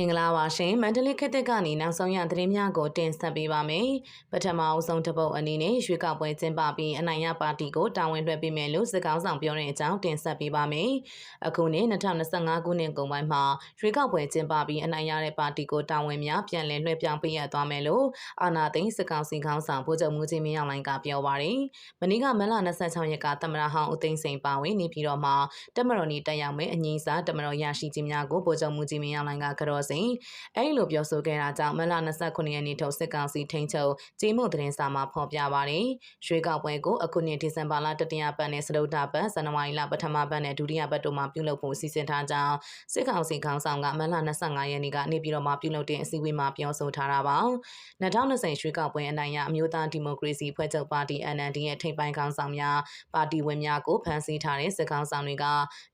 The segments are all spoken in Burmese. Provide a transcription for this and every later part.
မင်္ဂလာပါရှင်မန္တလေးခေတ်သစ်ကနေနောက်ဆုံးရသတင်းများကိုတင်ဆက်ပေးပါမယ်ပထမအဆုံးတစ်ပုတ်အနေနဲ့ရွေးကောက်ပွဲကျင်းပပြီးအနိုင်ရပါတီကိုတာဝန်လွှဲပေးမယ်လို့စစ်ကောင်ဆောင်ပြောတဲ့အကြောင်းတင်ဆက်ပေးပါမယ်အခုနှစ်2025ခုနှစ်ကုန်ပိုင်းမှာရွေးကောက်ပွဲကျင်းပပြီးအနိုင်ရတဲ့ပါတီကိုတာဝန်များပြန်လည်လွှဲပြောင်းပေးရသွားမယ်လို့အာဏာသိမ်းစစ်ကောင်စီခေါင်းဆောင်ဗိုလ်ချုပ်မူကြီးမင်းအောင်လှိုင်ကပြောပါတယ်မနေ့ကမလ26ရက်ကသမ္မတဟောင်းဦးသိန်းစိန်ပါဝင်နေပြီးတော့မှတမတော်နီတက်ရောက်မဲ့အငိမ့်စာတမတော်ရရှိခြင်းများကိုဗိုလ်ချုပ်မူကြီးမင်းအောင်လှိုင်ကကြောစဉ်အဲဒီလိုပြောဆိုခဲ့တာကြောင့်မလ29ရက်နေ့ထုတ်စစ်ကောင်စီထိန်းချုပ်ကြေးမှုသတင်းစာမှာဖော်ပြပါတယ်။ရွှေကောက်ပွဲကိုအခုနှစ်ဒီဇင်ဘာလတတိယပတ်နဲ့စတုတ္ထပတ်ဇန်နဝါရီလပထမပတ်နဲ့ဒုတိယပတ်တို့မှာပြုလုပ်ဖို့စီစဉ်ထားကြောင်းစစ်ကောင်စီခေါင်းဆောင်ကမလ25ရက်နေ့ကနေပြည်တော်မှာပြုလုပ်တဲ့အစည်းအဝေးမှာပြောဆိုထားတာပါ။2020ရွှေကောက်ပွဲအနိုင်ရအမျိုးသားဒီမိုကရေစီဖွဲ့ချုပ်ပါတီ NLD ရဲ့ထိပ်ပိုင်းခေါင်းဆောင်များပါတီဝင်များကိုဖမ်းဆီးထားတဲ့စစ်ကောင်ဆောင်တွေက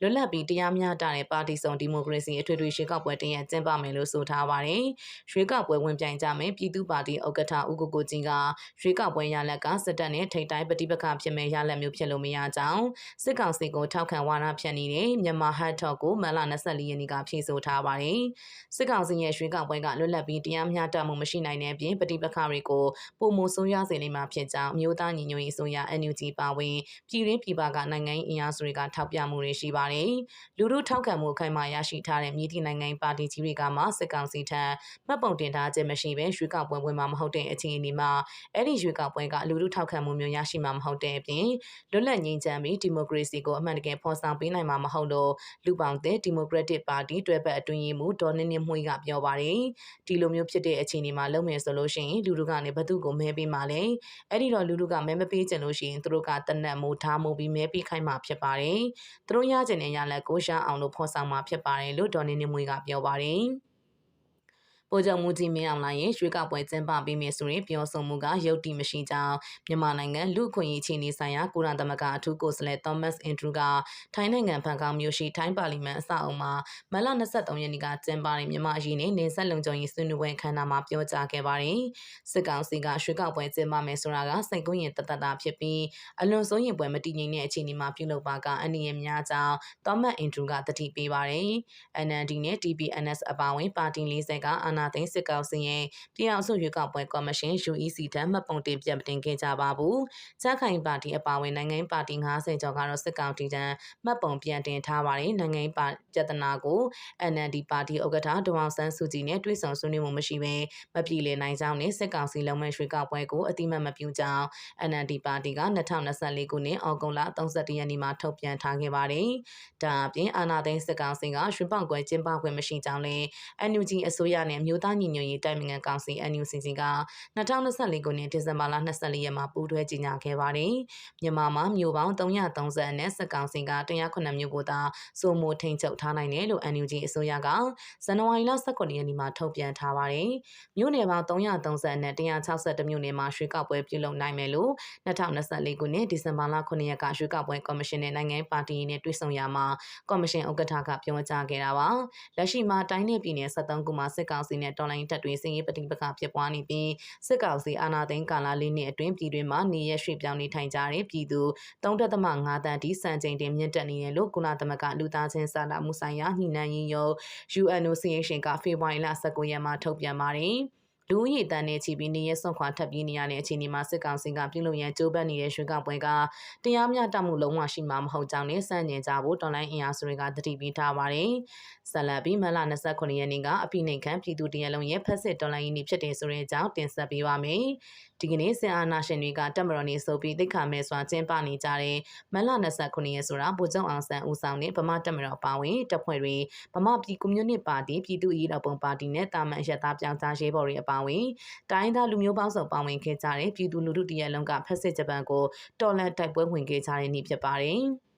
လွတ်လပ်ပြီးတရားမျှတတဲ့ပါတီစုံဒီမိုကရေစီအထွေထွေရွှေကောက်ပွဲတရက်ကျင်းပမယ်လို့ဆိုထားပါတယ်။ရွေးကောက်ပွဲဝင်ပြိုင်ကြမယ်ပြည်သူ့ပါတီဥက္ကဋ္ဌဦးကိုကိုကြီးကရွေးကောက်ပွဲရလက်ကစစ်တပ်နဲ့ထိပ်တိုင်းပဋိပက္ခဖြစ်မဲ့ရလက်မျိုးဖြစ်လို့မရကြောင်းစစ်ကောင်စီကိုထောက်ခံဝါဒဖြန့်နေတဲ့မြန်မာဟတ်ထော့ကိုမလ24ရက်နေ့ကဖြေဆိုထားပါတယ်။စစ်ကောင်စီရဲ့ရွေးကောက်ပွဲကလွတ်လပ်ပြီးတရားမျှတမှုမရှိနိုင်တဲ့အပြင်ပဋိပက္ခတွေကိုပုံမဆိုးရွားစေလိမ့်မှာဖြစ်ကြောင်းမြို့သားညီညွတ်ရေးအစိုးရ NUG ပါဝင်ပြည်ရင်းပြည်ပကနိုင်ငံအင်အားစုတွေကထောက်ပြမှုတွေရှိပါတယ်။လူထုထောက်ခံမှုအခိုင်အမာရရှိထားတဲ့မြေတီနိုင်ငံပါတီကြီးတွေကမှစစ်ကောင်စီထံမှတ်ပုံတင်ထားခြင်းမရှိဘဲရွေးကောက်ပွဲဝင်မှာမဟုတ်တဲ့အခြေအနေမှာအဲ့ဒီရွေးကောက်ပွဲကလူထုထောက်ခံမှုမျိုးရရှိမှာမဟုတ်တဲ့အပြင်လွတ်လပ်ငြိမ်းချမ်းပြီးဒီမိုကရေစီကိုအမှန်တကယ်ဖော်ဆောင်ပေးနိုင်မှာမဟုတ်လို့လူပောင်တဲ့ဒီမိုကရက်တစ်ပါတီတွဲဘက်အတွင်းရေးမှူးဒေါ်နင်းနင်းမှုကပြောပါတယ်ဒီလိုမျိုးဖြစ်တဲ့အခြေအနေမှာလုပ်မယ်ဆိုလို့ရှိရင်လူထုကနေဘသူကိုမဲပေးမှာလဲအဲ့ဒီတော့လူထုကမဲမပေးချင်လို့ရှိရင်သူတို့ကတနက်မိုးထားမိုးပြီးမဲပေးခိုင်းမှာဖြစ်ပါတယ်သူတို့ရချင်တဲ့ရလက်ကိုရှာအောင်လို့ဖော်ဆောင်မှာဖြစ်ပါတယ်လို့ဒေါ်နင်းနင်းမှုကပြောပါတယ် ဗိုလ်ချုပ်မူကြီးမင်းအောင်လှိုင်ရဲ့ရွှေကောက်ပွဲကျင်းပပေးမယ်ဆိုရင်ပြောဆိုမှုကယုတ်တိမရှိကြောင်းမြန်မာနိုင်ငံလူ့အခွင့်အရေးအခြေအနေဆိုင်ရာကုလသမဂ္ဂအထူးကိုယ်စားလှယ် Thomas Andrew ကထိုင်းနိုင်ငံဘန်ကောက်မြို့ရှိထိုင်းပါလီမန်အဆောက်အုံမှာမလ23ရက်နေ့ကကျင်းပတဲ့မြန်မာအရေးနဲ့နေဆက်လုံခြုံရေးဆွေးနွေးပွဲခမ်းနားမှာပြောကြားခဲ့ပါတယ်။စစ်ကောင်စီကရွှေကောက်ပွဲကျင်းပမယ်ဆိုတာကစိတ်ကူးရင်တသက်တာဖြစ်ပြီးအလွန်စိုးရင်ပွဲမတည်ငြိမ်တဲ့အခြေအနေမှာပြုလုပ်ပါကအနည်းငယ်များကြောင်း Thomas Andrew ကတတိပေးပါတယ်။ NLD နဲ့ TPNS အပါအဝင်ပါတီ40ကအာဏာသိမ်းစစ်ကောင်စီရဲ့ပြည်အောင်စုရွေးကောက်ပွဲကော်မရှင် UEC ထံမှတ်ပုံတင်ပြတင်ခဲ့ကြပါဘူး။ချက်ခိုင်ပါတီအပါအဝင်နိုင်ငံပါတီ90ကျော်ကတော့စစ်ကောင်တီထံမှတ်ပုံပြန်တင်ထားပါတယ်။နိုင်ငံပါပြဿနာကို NLD ပါတီဥက္ကဋ္ဌဒေါအောင်ဆန်းစုကြည်နဲ့တွဲဆောင်ဆွေးနွေးမှုမရှိဘဲမပြည်လည်နိုင်ကြောင်းနဲ့စစ်ကောင်စီလုံမဲ့ရွှေကောက်ပွဲကိုအတိမတ်မပြုကြောင်း NLD ပါတီက2024ခုနှစ်အောက်တိုဘာ31ရက်နေ့မှာထုတ်ပြန်ထားခဲ့ပါတယ်။ဒါအပြင်အာဏာသိမ်းစစ်ကောင်စီကရွှေပောက်ကွယ်ကျင်းပခွင့်မရှိကြောင်းလည်း NUG အစိုးရနဲ့မြို့သားညီညွတ်ရေးတိုင်ပင်ခံကောင်စီ NUCC က2024ခုနှစ်ဒီဇင်ဘာလ24ရက်မှာပူးတွဲကြေညာခဲ့ပါတယ်။မြန်မာမှာမြို့ပေါင်း330နဲ့စစ်ကောင်စီက109မြို့ကိုသာစိုးမိုးထိန်ချုပ်ထားနိုင်တယ်လို့ NUG အစိုးရကဇန်နဝါရီလ18ရက်နေ့မှာထုတ်ပြန်ထားပါတယ်။မြို့နယ်ပေါင်း330နဲ့162မြို့နယ်မှာရွှေကောက်ပွဲပြုလုပ်နိုင်မယ်လို့2024ခုနှစ်ဒီဇင်ဘာလ9ရက်ကရွှေကောက်ပွဲကော်မရှင်နဲ့နိုင်ငံပါတီနဲ့တွေ့ဆုံရမှာကော်မရှင်ဥက္ကဋ္ဌကပြောကြားခဲ့တာပါ။လက်ရှိမှာတိုင်းနယ်ပြည်နယ်73ခုမှာစစ်ကောင်စီနဲ့တော်လိုင်းတပ်တွေစင်ရေးပဋိပက္ခဖြစ်ပွားနေပြီးစစ်ကောင်စီအာဏာသိမ်းကာလလေးနှစ်အတွင်းပြည်တွင်းမှာနေရရွှေ့ပြောင်းနေထိုင်ကြတဲ့ပြည်သူ3.5တန်းထိစံချိန်တင်မြင့်တက်နေတယ်လို့ကုလသမဂ္ဂလူသားချင်းစာနာမှုဆိုင်ရာညှိနှိုင်းရေးရုံး UNOCHA ကဖေဖော်ဝါရီလ19ရက်မှာထုတ်ပြန်ပါတယ်။ လူဦးရေတန်းနဲ့ချီပြီးနေရဆွန့်ခွာထပ်ပြေးနေရတဲ့အခြေအနေမှာစစ်ကောင်စီကပြုလုပ်ရန်ကြိုးပမ်းနေတဲ့ရွှေကောက်ပွဲကတရားမျှတမှုလုံးဝရှိမှာမဟုတ်ကြောင်းနဲ့စန့်ကျင်ကြဖို့တော်လိုင်းအင်အားစုတွေကတတိပေးထားပါတယ်။ဆက်လက်ပြီးမလ29ရက်နေ့ကအပိနှိမ်ခံပြည်သူတရလုံးရဲ့ဖက်စစ်တော်လိုင်းရင်းဖြစ်တဲ့ဆိုတဲ့အကြောင်းတင်ဆက်ပေးပါမယ်။ ဒီကနေ့စစ်အာဏာရှင်တွေကတက်မတော်နေဆိုပြီးသိခါမဲစွာကျင်းပနေကြတဲ့မလ29ရက်ဆိုတာဗိုလ်ချုပ်အောင်ဆန်းဦးဆောင်တဲ့ဗမာတက်မတော်ပါဝင်တပ်ဖွဲ့တွေဗမာပြည်ကွန်မြူနစ်ပါတီပြည်သူ့ရေးတော်ပုံပါတီနဲ့တာမန်အရတာပြောင်းကြားရေးဘော်တွေအပါအဝင်တိုင်းသားလူမျိုးပေါင်းစုံပါဝင်ခဲ့ကြတဲ့ပြည်သူလူထုတရက်လုံးကဖက်စစ်ဂျပန်ကိုတော်လန်တိုက်ပွဲဝင်ခဲ့ကြတဲ့နေ့ဖြစ်ပါတယ်။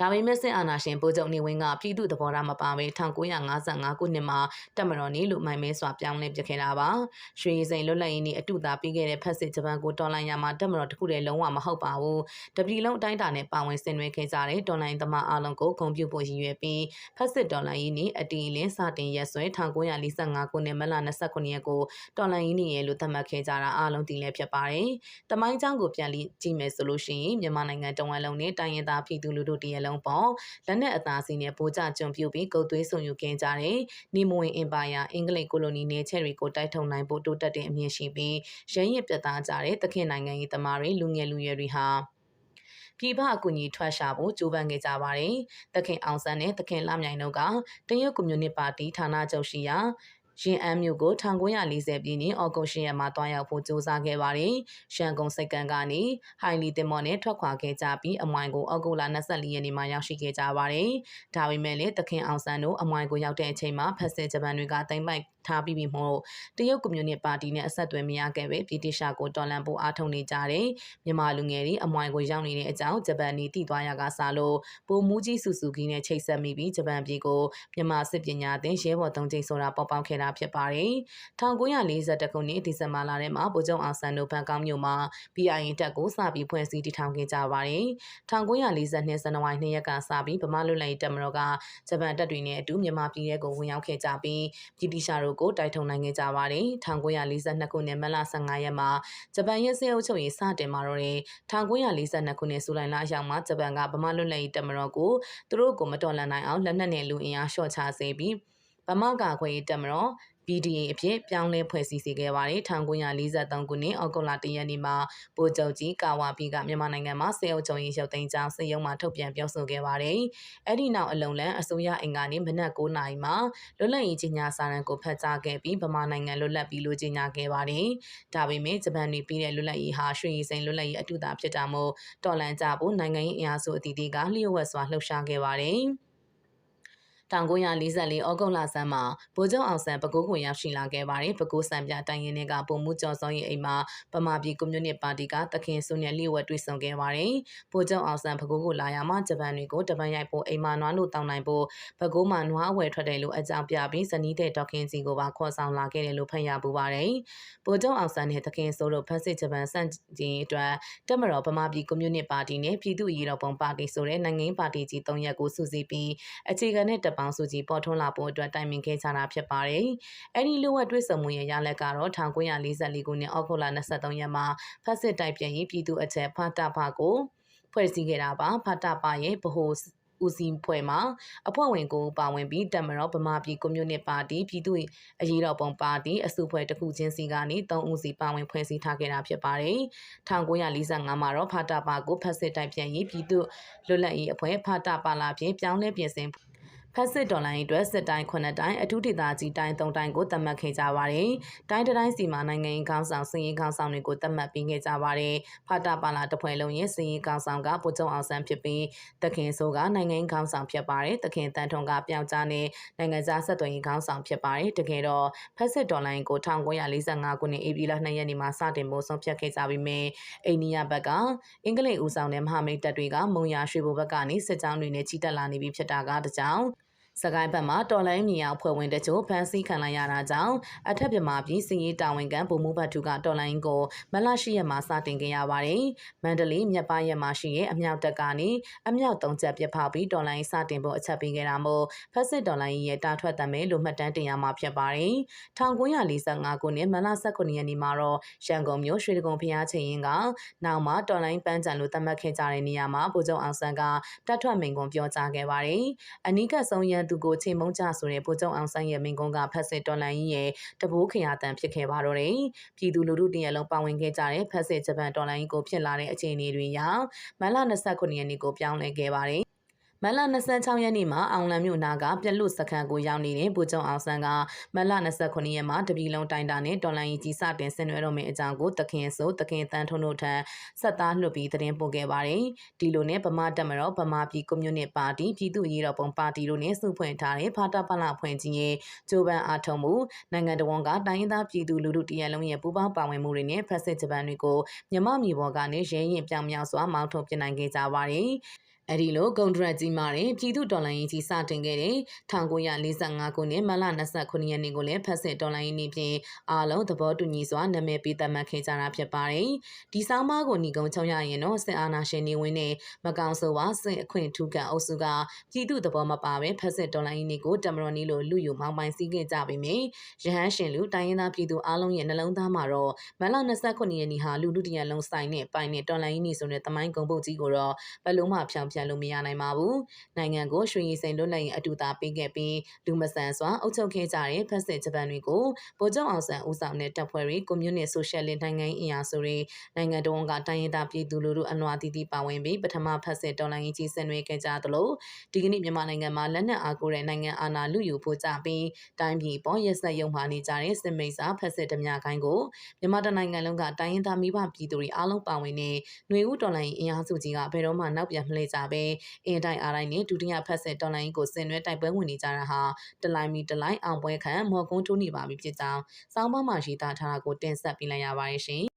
ဒါပေမဲ့စစ်အာဏာရှင်ဗိုလ်ချုပ်နေဝင်းကပြည်သူသဘောထားမပါဘဲ1955ခုနှစ်မှာတက်မတော်နေလို့မိုင်မဲစွာပြောင်းလဲပြခဲ့တာပါ။ရွှေရည်စိန်လွတ်လပ်ရေးနေ့အတူတာပြီးခဲ့တဲ့ဖက်စစ်ဂျပန်ကိုတော်လိုင်းရမှာတက်မတော်တခုတည်းလုံးဝမဟုတ်ပါဘူး။တပြည်လုံးအတိုင်းအတာနဲ့ပါဝင်ဆင်နွှဲခဲ့ကြတဲ့တော်လိုင်းသမားအလုံးကိုဂုဏ်ပြုဖို့ရည်ရွယ်ပြီးဖက်စစ်တော်လိုင်းရေးနေ့အတီလင်းစတင်ရက်စွဲ1945ခုနှစ်မလ29ရက်ကိုတော်လိုင်းရေးနေ့ရဲ့လို့သတ်မှတ်ခဲ့ကြတာအလုံးတည်လဲဖြစ်ပါတယ်။တမိုင်းကျောင်းကိုပြန်လည်ကြည့်မယ်ဆိုလို့ရှိရင်မြန်မာနိုင်ငံတဝန်းလုံးနဲ့တိုင်းရင်းသားပြည်သူလူထုတရလုံးပေါ်လက်နက်အသားစီနဲ့ဗိုလ်ကြကြုံပြုပြီးကုတ်သွေးဆုံယူကင်းကြတဲ့နေမဝင်အင်ပါယာအင်္ဂလိပ်ကိုလိုနီနယ်ချဲတွေကိုတိုက်ထုတ်နိုင်ဖို့တိုးတက်တဲ့အမြင်ရှိပြီးရရင်ပြတ်သားကြတဲ့သခင်နိုင်ငံရေးသမားတွေလူငယ်လူရွယ်တွေဟာပြည်ပအကူအညီထွက်ရှာဖို့ကြိုးပမ်းခဲ့ကြပါတယ်။သခင်အောင်ဆန်းနဲ့သခင်လမြိုင်တို့ကတရုတ်ကွန်မြူနတီပါတီဌာနချုပ်ရှိရာ ရင်အမ်းမြို့ကို1940ပြည်နှစ်ဩဂုတ်10ရက်မှာတွားရောက်ဖို့ကြိုးစားခဲ့ပါတယ်။ရှန်ကုန်စိတ်ကန်ကနေဟိုင်လီတင်မော်နဲ့ထွက်ခွာခဲ့ကြပြီးအမွိုင်ကိုဩဂုတ်လ24ရက်နေ့မှာရောက်ရှိခဲ့ကြပါတယ်။ဒါပေမဲ့လည်းသခင်အောင်ဆန်းတို့အမွိုင်ကိုရောက်တဲ့အချိန်မှာဖက်ဆစ်ဂျပန်တွေကတိမ့်ပိုက် ထားပြီးပြီမို့တရုတ်ကွန်မြူနတီပါတီနဲ့အဆက်အသွယ်မရခဲ့ပဲပြည်တိရှာကိုတော်လန်ဖို့အားထုတ်နေကြတယ်မြန်မာလူငယ်တွေအမွိုင်ကိုရောက်နေတဲ့အကြောင်းဂျပန်နီတည်သွားရကစားလို့ပိုမူကြီးစုစုကီနဲ့ချိတ်ဆက်မိပြီးဂျပန်ပြည်ကိုမြန်မာစစ်ပညာသင်ရဲဘော်သုံးကျိန်ဆိုတာပေါ်ပေါက်ခဲ့တာဖြစ်ပါတယ်1942ခုနှစ်ဒီဇင်ဘာလထဲမှာဗိုလ်ချုပ်အောင်ဆန်းတို့ဘန်ကောက်မြို့မှာ BIN တပ်ကိုစပြီးဖွဲ့စည်းတည်ထောင်ခဲ့ကြပါတယ်1942ဇန်နဝါရီ2ရက်ကစပြီးဗမာလူလိုက်တပ်မတော်ကဂျပန်တပ်တွေနဲ့အတူမြန်မာပြည်ရဲကိုဝင်ရောက်ခဲ့ကြပြီးပြည်တိရှာတို့ကိုတိုက်ထုံနိုင်ခဲ့ကြပါတယ်1942ခုနှစ်မလ15ရက်မှာဂျပန်ရဲ့စစ်အုပ်ချုပ်ရေးစတင်มาတော့တယ်1942ခုနှစ်ဇူလိုင်လအရောက်မှာဂျပန်ကဗမာလွတ်လပ်ရေးတပ်မတော်ကိုသူတို့ကိုမတော်လှန်နိုင်အောင်လက်နက်နဲ့လူအင်အားလျှော့ချစေပြီးဗမာကာခွေတပ်မတော် BDA အဖြစ်ပြောင်းလဲဖွဲ့စည်းစေခဲ့ပါတယ်1943ခုနှစ်အောက်တိုဘာလရက်နေ့မှာဗိုလ်ချုပ်ကြီးကာဝါဘီကမြန်မာနိုင်ငံမှာစေအုပ်ချုပ်ရေးရုပ်သိမ်းကြောင်းစေယုံမှာထုတ်ပြန်ပြောဆိုခဲ့ပါတယ်အဲ့ဒီနောက်အလုံလန်အစိုးရအင်ကာနေမနက်9နာရီမှာလွတ်လပ်ရေးကြီးညာစာရန်ကိုဖတ်ကြားခဲ့ပြီးဗမာနိုင်ငံလွတ်လပ်ပြီးလို့ကြီးညာခဲ့ပါတယ်ဒါပေမဲ့ဂျပန်တွေပြီးတဲ့လွတ်လပ်ရေးဟာရွှေရည်စိန်လွတ်လပ်ရေးအတူတာဖြစ်တာမို့တော်လန်ကြဖို့နိုင်ငံရေးအင်အားစုအသီးသီးကလျှို့ဝှက်စွာလှုပ်ရှားခဲ့ပါတယ် 1944ဩဂုတ်လဆန်းမှာဗိုလ်ချုပ်အောင်ဆန်းပဲခူးကိုရောက်ရှိလာခဲ့ပါတယ်။ပဲခူးစံပြတိုင်းရင်းတွေကပုံမှုကျော်စောရဲ့အိမ်မှာဗမာပြည်ကွန်မြူနတီပါတီကတခင်စုနဲ့လျှို့ဝှက်တွေ့ဆုံခဲ့ပါတယ်။ဗိုလ်ချုပ်အောင်ဆန်းပဲခူးကိုလာရမှာဂျပန်တွေကိုတပန်းရိုက်ဖို့အိမ်မှာနွားလို့တောင်းနိုင်ဖို့ပဲခူးမှာနွားအဝယ်ထွက်တယ်လို့အကြောင်းပြပြီးဇနီးတဲ့ဒေါခင်စီကိုပါခေါ်ဆောင်လာခဲ့တယ်လို့ဖတ်ရပူပါတယ်။ဗိုလ်ချုပ်အောင်ဆန်းနဲ့တခင်ဆိုတို့ဖက်စစ်ဂျပန်စန့်ကျင်အတွက်တက်မတော်ဗမာပြည်ကွန်မြူနတီပါတီနဲ့ပြည်သူ့ရေးတော်ပုံပါတီဆိုတဲ့နိုင်ငံပါတီကြီး၃ရက်ကိုစုစည်းပြီးအခြေခံတဲ့တပ်ပေါင်းစုကြီးပေါ်ထွန်းလာဖို့အတွက်တိုင်ပင်ခဲ့ကြတာဖြစ်ပါတယ်။အဲဒီလိုဝက်တွေ့ဆုံမှုရဲ့ရလက်ကတော့1944ခုနှစ်အောက်တိုဘာ23ရက်မှာဖက်စစ်တိုက်ပြန်ရေးပြည်သူ့အချက်ဖတာဖကိုဖွဲ့စည်းခဲ့တာပါဖတာဖရဲ့ဗဟိုဦးစီးဖွဲ့မှာအဖွဲ့ဝင်ကိုပါဝင်ပြီးတက်မတော်ဗမာပြည်ကွန်မြူနတီပါတီပြည်သူ့အရေးတော်ပုံပါတီအစုအဖွဲ့တစ်ခုချင်းစီကနေ၃ဦးစီပါဝင်ဖွဲ့စည်းထားခဲ့တာဖြစ်ပါတယ်။1945မှာတော့ဖတာပါကိုဖက်စစ်တိုက်ပြန်ရေးပြည်သူ့လွတ်လပ်ရေးအဖွဲ့ဖတာပါလာဖြင့်ပြောင်းလဲပြင်ဆင် ဖက်စစ်ဒေါ်လာအတွက်စစ်တိုင်း9တိုင်းအထူးဒေသကြီးတိုင်း3တိုင်းကိုသတ်မှတ်ခဲ့ကြပါတယ်။တိုင်းတိုင်းစီမှာနိုင်ငံရေးခေါင်းဆောင်စည်ရေးခေါင်းဆောင်တွေကိုသတ်မှတ်ပေးခဲ့ကြပါတယ်။ဖတာပါလာတဖွဲ့လုံးရဲ့စည်ရေးခေါင်းဆောင်ကဗိုလ်ချုပ်အောင်ဆန်းဖြစ်ပြီးတခင်ဆိုကနိုင်ငံရေးခေါင်းဆောင်ဖြစ်ပါတယ်။တခင်တန်ထုံကပြောင်ကြားနဲ့နိုင်ငံသားဆက်သွယ်ရေးခေါင်းဆောင်ဖြစ်ပါတယ်။တကယ်တော့ဖက်စစ်ဒေါ်လာကို1945ခုနှစ်ဧပြီလ2ရက်နေ့မှာစတင်ဖို့ဆုံးဖြတ်ခဲ့ကြပြီးမြဲအိန္ဒိယဘက်ကအင်္ဂလိပ်ဦးဆောင်တဲ့မဟာမိတ်တပ်တွေကမုံရရွှေဘိုဘက်ကနေစစ်ကြောင်းတွေနဲ့ချီတက်လာနေပြီဖြစ်တာကတကြောင် စကိုင်းဘက်မှာတော်လိုင်းမြေအောင်ဖွဲ့ဝင်တချို့ဖမ်းဆီးခံလိုက်ရတာကြောင့်အထက်ပြမာပြည်စီရေးတာဝန်ခံဗိုလ်မှူးဘတ်သူကတော်လိုင်းကိုမလရှိရက်မှာစတင်ခဲ့ရပါတယ်။မန္တလေးမြက်ပါရက်မှာရှိရဲ့အမြောက်တက်ကနေအမြောက်သုံးချက်ပြဖောက်ပြီးတော်လိုင်းစတင်ဖို့အချက်ပေးခဲ့တာမို့ဖက်စစ်တော်လိုင်းရဲ့တာထွက်တမဲလို့မှတ်တမ်းတင်ရမှာဖြစ်ပါတယ်။1945ခုနှစ်မလ19ရက်နေ့မှာတော့ရန်ကုန်မြို့ရွှေတကုံဖျားချင်းရင်ကနောက်မှာတော်လိုင်းပန်းချံလို့သတ်မှတ်ခဲ့ကြတဲ့နေရာမှာဗိုလ်ချုပ်အောင်ဆန်းကတတ်ထွက်မိန်ကွန်ပြောကြားခဲ့ပါတယ်။အနီးကဆုံးရန်သူကိုချိန်မုံကြဆိုတဲ့ဗိုလ်ချုပ်အောင်ဆန်းရဲ့မိန့်ခွန်းကဖက်စစ်တော်လှန်ရေးရဲ့တဘိုးခရာတန်ဖြစ်ခဲ့ပါတော့တယ်။ပြည်သူလူထုတရက်လုံးပါဝင်ခဲ့ကြတဲ့ဖက်စစ်ဂျပန်တော်လှန်ရေးကိုဖြစ်လာတဲ့အခြေအနေတွေကြောင့်မလ29ရက်နေ့ကိုပြောင်းလဲခဲ့ပါတယ် မလ26ရက်နေ့မှာအောင်လံမြို့နာကပြက်လွတ်စခန်းကိုရောက်နေတဲ့ဗိုလ်ချုပ်အောင်ဆန်းကမလ29ရက်မှာတပြည်လုံးတိုင်တာနဲ့တော်လိုင်းကြီးစတင်ဆင်နွှဲတော့မယ့်အကြောင်းကိုတခင်ဆိုတခင်တန်းထုံးတို့ထံဆက်သားလွှတ်ပြီးသတင်းပို့ခဲ့ပါတယ်။ဒီလိုနဲ့ဗမာတက်မတော်ဗမာပြည်ကွန်မြူနတီပါတီပြည်သူ့ရေးတော်ပုံပါတီတို့နဲ့စုဖွဲ့ထားတဲ့ဖာတာပလဖွင့်ခြင်းရဲ့ဂျိုးပန်အားထုတ်မှုနိုင်ငံတော်ကတိုင်းရင်းသားပြည်သူလူထုတရက်လုံးရဲ့ပူးပေါင်းပါဝင်မှုတွေနဲ့ဖက်စစ်ဂျပန်တွေကိုမြမမြေပေါ်ကနေရဲရင်ပြောင်မြောက်စွာမောင်းထုတ်ပြနိုင်ခဲ့ကြပါတယ်။ အဲ့ဒီလိုဂုံဒရက်ကြီးမာတဲ့ပြည်သူဒေါ်လာရင်းကြီးစတင်ခဲ့တဲ့1945ခုနှစ်မလ29ရက်နေ့ကိုလည်းဖက်စစ်ဒေါ်လာရင်းနေ့ဖြင့်အားလုံးသဘောတူညီစွာနာမည်ပေးသတ်မှတ်ခဲ့ကြတာဖြစ်ပါတယ်။ဒီဆောင်းပါးကိုညီကုံချုံရရင်တော့စစ်အာဏာရှင်နေဝင်နဲ့မကောင်ဆိုဝါစစ်အခွင့်ထူးကန်အုပ်စုကပြည်သူသဘောမပါပဲဖက်စစ်ဒေါ်လာရင်းနေ့ကိုတမတော်နီလိုလူယူမောင်းပိုင်စည်းခဲ့ကြပေမယ့်ရဟန်းရှင်လူတိုင်းရင်းသားပြည်သူအားလုံးရဲ့နှလုံးသားမှာတော့မလ29ရက်နေ့ဟာလူလူတရလုံးဆိုင်နဲ့ပိုင်နဲ့ဒေါ်လာရင်းနေ့ဆိုတဲ့တမိုင်းကုံပုတ်ကြီးကိုတော့ဘယ်လုံးမှဖြောင်ပြပြန်လို့မရနိုင်ပါဘူး။နိုင်ငံကိုရွှေရည်စိန်လွတ်လပ်ရေးအတူတာပေးခဲ့ပြီးလူမဆန်စွာအုပ်ချုပ်ခဲ့ကြတဲ့ဖက်စစ်ဂျပန်တွေကိုဗိုလ်ချုပ်အောင်ဆန်းဦးဆောင်တဲ့တပ်ဖွဲ့တွေကွန်မြူနစ်ဆိုရှယ်လစ်နိုင်ငံရေးအင်အားစုတွေနိုင်ငံတော်ကတိုင်းရင်းသားပြည်သူလူထုအလွှာတီးတီးပါဝင်ပြီးပထမဖက်စစ်တော်လှန်ရေးကြီးဆင်နွှဲခဲ့ကြသလိုဒီကနေ့မြန်မာနိုင်ငံမှာလက်နက်အားကိုးတဲ့နိုင်ငံအာဏာလူယူဖို့ကြပြီးတိုင်းပြည်ပေါ်ရက်စက်ရုံမှနေကြတဲ့စစ်မိတ်စာဖက်စစ်ဓမြခိုင်းကိုမြန်မာတနိုင်ငံလုံးကတိုင်းရင်းသားမိဘပြည်သူတွေအားလုံးပါဝင်တဲ့ຫນွေဦးတော်လှန်ရေးအင်အားစုကြီးကဘယ်တော့မှနောက်ပြန်မလှည့်ကြပဲအင်တိုင်းအားတိုင်းနဲ့ဒုတိယဖက်စစ်တော်လှန်ရေးကိုဆင်နွှဲတိုက်ပွဲဝင်နေကြတာဟာတလိုင်းမီတလိုင်းအောင်ပွဲခံမော်ကွန်းထိုးနေပါပြီဖြစ်ကြောင်းစောင်းမမှာရှိသားထားတာကိုတင်ဆက်ပေးလိုက်ရပါတယ်ရှင်